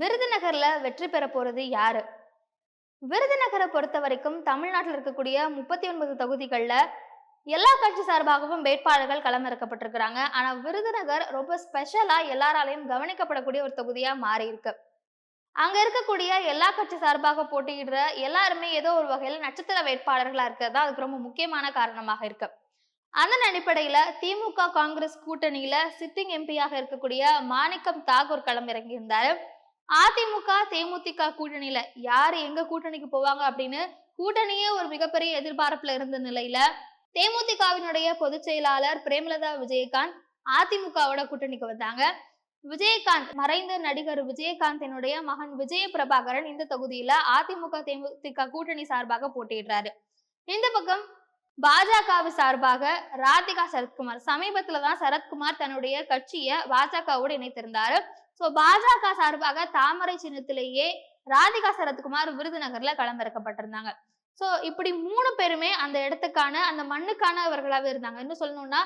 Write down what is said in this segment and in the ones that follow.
விருதுநகர்ல வெற்றி பெற போறது யாரு? விருதுநகரை பொறுத்த வரைக்கும் தமிழ்நாட்டில் இருக்கக்கூடிய முப்பத்தி ஒன்பது தொகுதிகள்ல எல்லா கட்சி சார்பாகவும் வேட்பாளர்கள் களமிறக்கப்பட்டிருக்கிறாங்க. ஆனா விருதுநகர் ரொம்ப ஸ்பெஷலா எல்லாராலையும் கவனிக்கப்படக்கூடிய ஒரு தொகுதியா மாறி இருக்கு அங்க இருக்கக்கூடிய எல்லா கட்சி சார்பாக போட்டியிடுற எல்லாருமே ஏதோ ஒரு வகையில் நட்சத்திர வேட்பாளர்களா இருக்கிறது அதுக்கு ரொம்ப முக்கியமான காரணமாக இருக்கு. அதன் அடிப்படையில திமுக காங்கிரஸ் கூட்டணியில சிட்டிங் எம்பியாக இருக்கக்கூடிய மாணிக்கம் தாகூர் களம் இறங்கியிருந்தாரு அதிமுக தேமுதிக கூட்டணியில யார் எங்க கூட்டணிக்கு போவாங்க அப்படின்னு கூட்டணியே ஒரு மிகப்பெரிய எதிர்பார்ப்புல இருந்த நிலையில தேமுதிகவினுடைய பொதுச் செயலாளர் பிரேமலதா விஜயகாந்த் அதிமுகவோட கூட்டணிக்கு வந்தாங்க. விஜயகாந்த் மறைந்த நடிகர் விஜயகாந்தினுடைய மகன் விஜய பிரபாகரன் இந்த தொகுதியில அதிமுக தேமுதிக கூட்டணி சார்பாக போட்டியிடுறாரு. இந்த பக்கம் பாஜகவு சார்பாக ராதிகா சரத்குமார் சமீபத்துல தான் சரத்குமார் தன்னுடைய கட்சியை பாஜகவோடு இணைத்திருந்தாரு. சோ பாஜக சார்பாக தாமரை சின்னத்திலேயே ராதிகா சரத்குமார் விருதுநகர்ல களமிறக்கப்பட்டிருந்தாங்க. சோ இப்படி மூணு பேருமே அந்த இடத்துக்கான அந்த மண்ணுக்கானவர்களாவே இருந்தாங்க. இன்னும் சொல்லணும்னா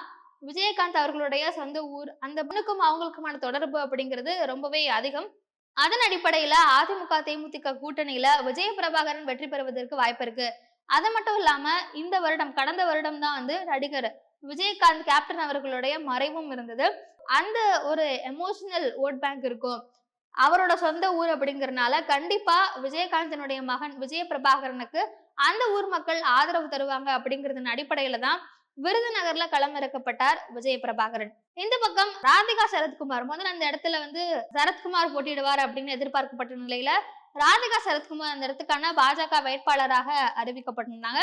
விஜயகாந்த் அவர்களுடைய சொந்த ஊர் அந்த மண்ணுக்கும் அவங்களுக்குமான தொடர்பு அப்படிங்கிறது ரொம்பவே அதிகம். அதன் அடிப்படையில அதிமுக தேமுதிக கூட்டணியில விஜய பிரபாகரன் வெற்றி பெறுவதற்கு வாய்ப்பு இருக்கு. அது மட்டும் இல்லாம இந்த வருடம் கடந்த வருடம் தான் வந்து நடிகர் விஜயகாந்த் கேப்டன் அவர்களுடைய மறைவும் இருந்தது. அந்த ஒரு எமோஷனல் ஓட் பேங்க் இருக்கும். அவரோட சொந்த ஊர் அப்படிங்கறனால கண்டிப்பா விஜயகாந்தனுடைய மகன் விஜய பிரபாகரனுக்கு அந்த ஊர் மக்கள் ஆதரவு தருவாங்க அப்படிங்கறதன் அடிப்படையில தான் விருதுநகர்ல களமிறக்கப்பட்டார் விஜய பிரபாகரன் இந்த பக்கம் ராதிகா சரத்குமார். முதல்ல அந்த இடத்துல வந்து சரத்குமார் போட்டியிடுவார் அப்படின்னு எதிர்பார்க்கப்பட்ட நிலையில ராதிகா சரத்குமார் அந்த இடத்துக்கான பாஜக வேட்பாளராக அறிவிக்கப்பட்டிருந்தாங்க.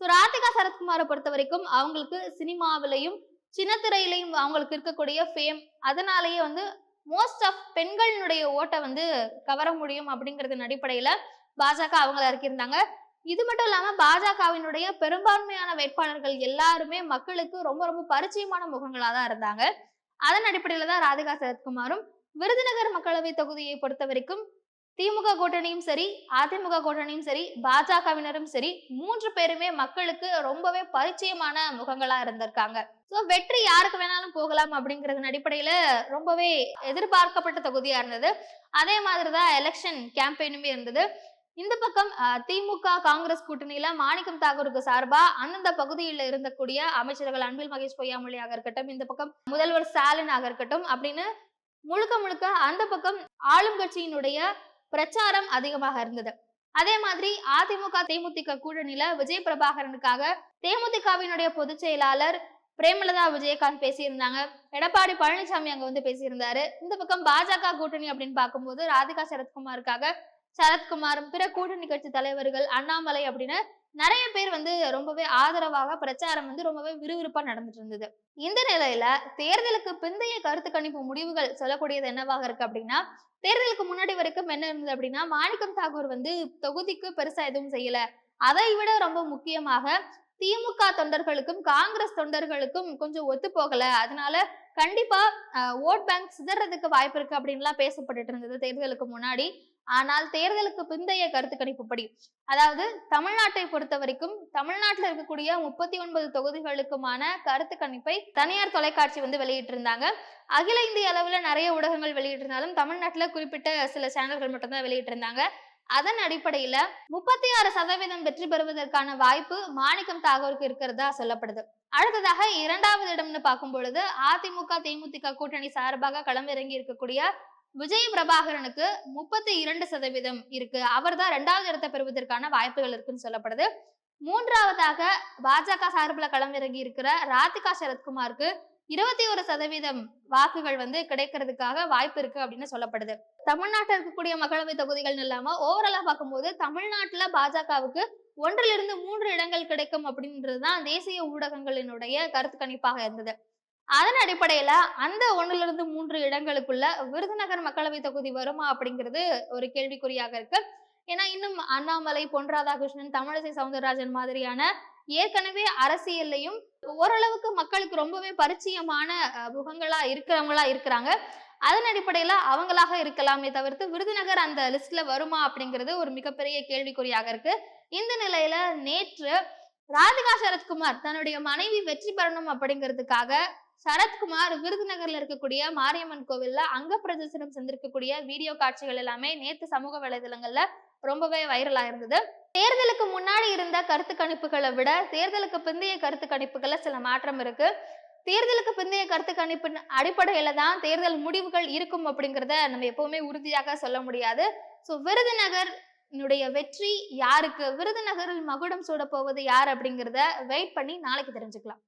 ஸோ ராதிகா சரத்குமாரை பொறுத்த வரைக்கும் அவங்களுக்கு சினிமாவிலையும் சின்னத்திரையிலையும் அவங்களுக்கு இருக்கக்கூடிய ஃபேம் அதனாலேயே வந்து மோஸ்ட் ஆஃப் பெண்களினுடைய ஓட்டை வந்து கவர முடியும் அப்படிங்கறதன் அடிப்படையில பாஜக அவங்கள இறக்கியிருந்தாங்க. இது மட்டும் இல்லாம பாஜகவினுடைய பெரும்பான்மையான வேட்பாளர்கள் எல்லாருமே மக்களுக்கு ரொம்ப ரொம்ப பரிச்சயமான முகங்களா தான் இருந்தாங்க. அதன் அடிப்படையில தான் ராதிகா சரத்குமாரும் விருதுநகர் மக்களவை தொகுதியை பொறுத்த வரைக்கும் திமுக கூட்டணியும் சரி அதிமுக கூட்டணியும் சரி பாஜகவினரும் சரி மூன்று பேருமே மக்களுக்கு ரொம்பவே பரிச்சயமான முகங்களா இருந்திருக்காங்க. சோ வெற்றி யாருக்கு வேணாலும் போகலாம் அப்படிங்கறதன் அடிப்படையில ரொம்பவே எதிர்பார்க்கப்பட்ட தொகுதியா இருந்தது. அதே மாதிரிதான் எலெக்ஷன் கேம்பெயினுமே இருந்தது. இந்த பக்கம் திமுக காங்கிரஸ் கூட்டணியில மாணிக்கம் தாகூருக்கு சார்பா அந்தந்த பகுதியில் இருந்தக்கூடிய அமைச்சர்கள் அன்பில் மகேஷ் பொய்யாமொழியாக இருக்கட்டும் இந்த பக்கம் முதல்வர் ஸ்டாலின் ஆக இருக்கட்டும் அப்படின்னு முழுக்க முழுக்க அந்த பக்கம் ஆளும் கட்சியினுடைய பிரச்சாரம் அதிகமாக இருந்தது. அதே மாதிரி அதிமுக தேமுதிக கூட்டணியில விஜய் பிரபாகரனுக்காக தேமுதிகவினுடைய பொதுச் செயலாளர் பிரேமலதா விஜயகாந்த் பேசியிருந்தாங்க. எடப்பாடி பழனிசாமி அங்க வந்து பேசியிருந்தாரு. இந்த பக்கம் பாஜக கூட்டணி அப்படின்னு பார்க்கும்போது ராதிகா சரத்குமாருக்காக சரத்குமாரும் பிற கூட்டணி கட்சி தலைவர்கள் அண்ணாமலை அப்படின்னு நிறைய பேர் வந்து ரொம்பவே ஆதரவாக பிரச்சாரம் வந்து ரொம்பவே விறுவிறுப்பா நடந்துட்டு இருந்தது. இந்த நிலையில தேர்தலுக்கு பிந்தைய கருத்து கணிப்பு முடிவுகள் சொல்லக்கூடியது என்னவாக இருக்கு அப்படின்னா தேர்தலுக்கு முன்னாடி வரைக்கும் என்ன இருந்தது அப்படின்னா மாணிக்கம் தாகூர் வந்து தொகுதிக்கு பெருசா எதுவும் செய்யல. அதை விட ரொம்ப முக்கியமாக திமுக தொண்டர்களுக்கும் காங்கிரஸ் தொண்டர்களுக்கும் கொஞ்சம் ஒத்து போகல. அதனால கண்டிப்பா ஓட் பேங்க் சிதறதுக்கு வாய்ப்பு இருக்கு அப்படின்லாம் பேசப்பட்டுட்டு இருந்தது தேர்தலுக்கு முன்னாடி. ஆனால் தேர்தலுக்கு பிந்தைய கருத்து கணிப்புப்படி அதாவது தமிழ்நாட்டை பொறுத்த வரைக்கும் தமிழ்நாட்டில் இருக்கக்கூடிய முப்பத்தி ஒன்பது தொகுதிகளுக்குமான கருத்து கணிப்பை தனியார் தொலைக்காட்சி வந்து வெளியிட்டிருந்தாங்க. அகில இந்திய அளவுல நிறைய ஊடகங்கள் வெளியிட்டிருந்தாலும் தமிழ்நாட்டில் குறிப்பிட்ட சில சேனல்கள் மட்டும்தான் வெளியிட்டிருந்தாங்க. அதன் அடிப்படையில முப்பத்தி ஆறு சதவீதம் வெற்றி பெறுவதற்கான வாய்ப்பு மாணிக்கம் தாகூருக்கு இருக்கிறதா சொல்லப்படுது. அடுத்ததாக இரண்டாவது இடம்னு பார்க்கும் பொழுது அதிமுக தேமுதிக கூட்டணி சார்பாக களமிறங்கி இருக்கக்கூடிய விஜய் பிரபாகரனுக்கு முப்பத்தி இரண்டு சதவீதம் இருக்கு. அவர் தான் இரண்டாவது இடத்தை பெறுவதற்கான வாய்ப்புகள் இருக்குன்னு சொல்லப்படுது. மூன்றாவதாக பாஜக சார்பில் களமிறங்கி இருக்கிற ராதிகா சரத்குமாருக்கு இருபத்தி ஒரு சதவீதம் வாக்குகள் வந்து கிடைக்கிறதுக்காக வாய்ப்பு இருக்கு அப்படின்னு சொல்லப்படுது. தமிழ்நாட்டில் இருக்கக்கூடிய மக்களவை தொகுதிகள் இல்லாம ஓவராலா பார்க்கும்போது தமிழ்நாட்டுல பாஜகவுக்கு ஒன்றிலிருந்து மூன்று இடங்கள் கிடைக்கும் அப்படின்றதுதான் தேசிய ஊடகங்களினுடைய கருத்து கணிப்பாக இருந்தது. அதன் அடிப்படையில அந்த ஒன்றிலிருந்து மூன்று இடங்களுக்குள்ள விருதுநகர் மக்களவை தொகுதி வருமா அப்படிங்கிறது ஒரு கேள்விக்குறியாக இருக்கு. ஏன்னா இன்னும் அண்ணாமலை பொன் ராதாகிருஷ்ணன் தமிழிசை சவுந்தரராஜன் மாதிரியான ஏற்கனவே அரசியல்லையும் ஓரளவுக்கு மக்களுக்கு ரொம்பவே பரிச்சயமான முகங்களா இருக்கிறவங்களா இருக்கிறாங்க. அதன் அடிப்படையில அவங்களாக இருக்கலாமே தவிர்த்து விருதுநகர் அந்த லிஸ்ட்ல வருமா அப்படிங்கிறது ஒரு மிகப்பெரிய கேள்விக்குறியாக இருக்கு. இந்த நிலையில நேற்று ராதிகா சரத்குமார் தன்னுடைய மனைவி வெற்றி பெறணும் அப்படிங்கிறதுக்காக சரத்குமார் விருதுநகர்ல இருக்கக்கூடிய மாரியம்மன் கோவில்ல அங்க பிரதர்சனம் செஞ்சிருக்கக்கூடிய வீடியோ காட்சிகள் எல்லாமே நேத்து சமூக வலைதளங்கள்ல ரொம்பவே வைரலா இருந்தது. தேர்தலுக்கு முன்னாடி இருந்த கருத்து கணிப்புகளை விட தேர்தலுக்கு பிந்தைய கருத்து கணிப்புகள்ல சில மாற்றம் இருக்கு. தேர்தலுக்கு பிந்தைய கருத்து கணிப்பின் அடிப்படையில தான் தேர்தல் முடிவுகள் இருக்கும் அப்படிங்கிறத நம்ம எப்பவுமே உறுதியாக சொல்ல முடியாது. ஸோ விருதுநகர் வெற்றி யாருக்கு? விருதுநகரில் மகுடம் சூட போவது யார் அப்படிங்கிறத வெயிட் பண்ணி நாளைக்கு தெரிஞ்சுக்கலாம்.